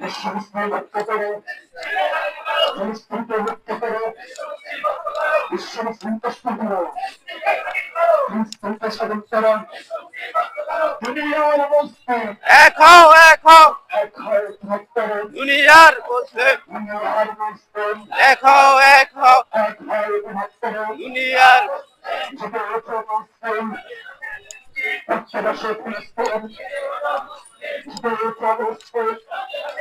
বিশ্ব মুসলিম মুক্ত করো ফিলিস্তিনকে মুক্ত করো বিশ্ব মুসলিম প্রশ্ন করো ফিলিস্তিনকে স্বাধীন করো দুনিয়ার মুসলিম এক হও এক হও। এক হয়ে থাকতে দুনিয়ার মুসলিম দুনিয়ার মুসলিম এক হও এক হও। এক হয়ে থাকতে দুনিয়ার মুসলিম ফিলিস্তিন জেগে ওঠো মুসলিম বাচ্চাবাসে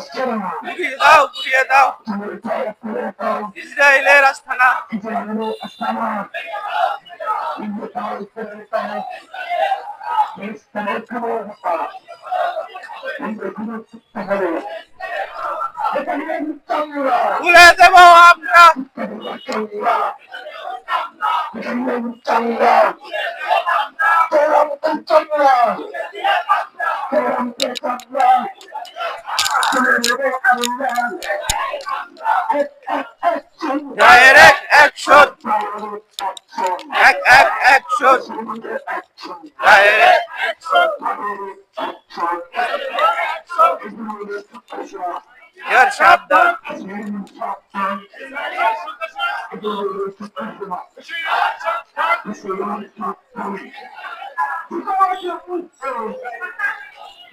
ঘুরিয়ে দাও ঘুরিয়ে দাও। ইসরায়েলের আস্থানা তুলে দেব আমরা। ডাইরেক্ট অ্যাকশন এক এক অ্যাকশন ডাইরেক্ট ইয়ার সাবধান Israeli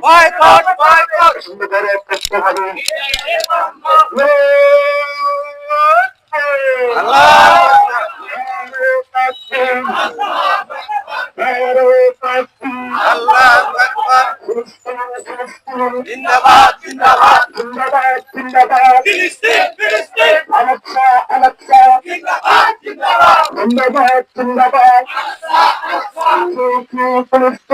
Boykot, boykot. Allah. Zindabad, zindabad. Zindabad, zindabad. Filistin, Filistin. Anaksa, anaksa. Zindabad, zindabad. Zindabad, zindabad. Anaksa, anaksa. Filistin.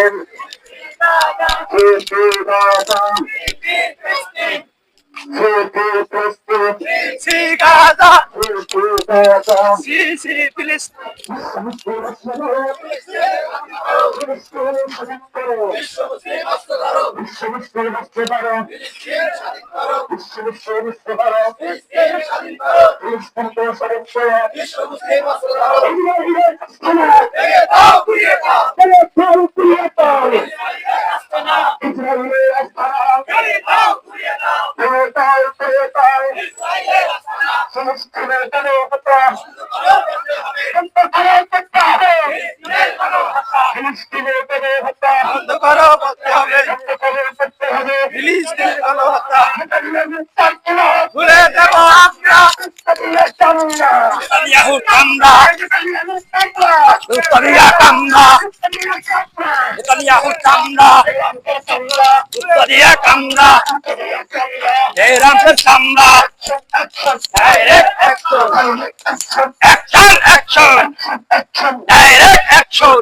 ফিলিস্তিন ফিলিস্তিন সিসি গাজা ফিলিস্তিন সিসি ফিলিস্তিন বন্ধ করো বলতে হবে ফিলিস্তিনের গণহত্যা ভুলে দেব আমরা নেতানিয়াহু কামরা উত্তরিয়া কামরা নেতানিয়াহু কামরা উত্তরিয়া কামরা জয়রামপুর কামরা direct action action direct action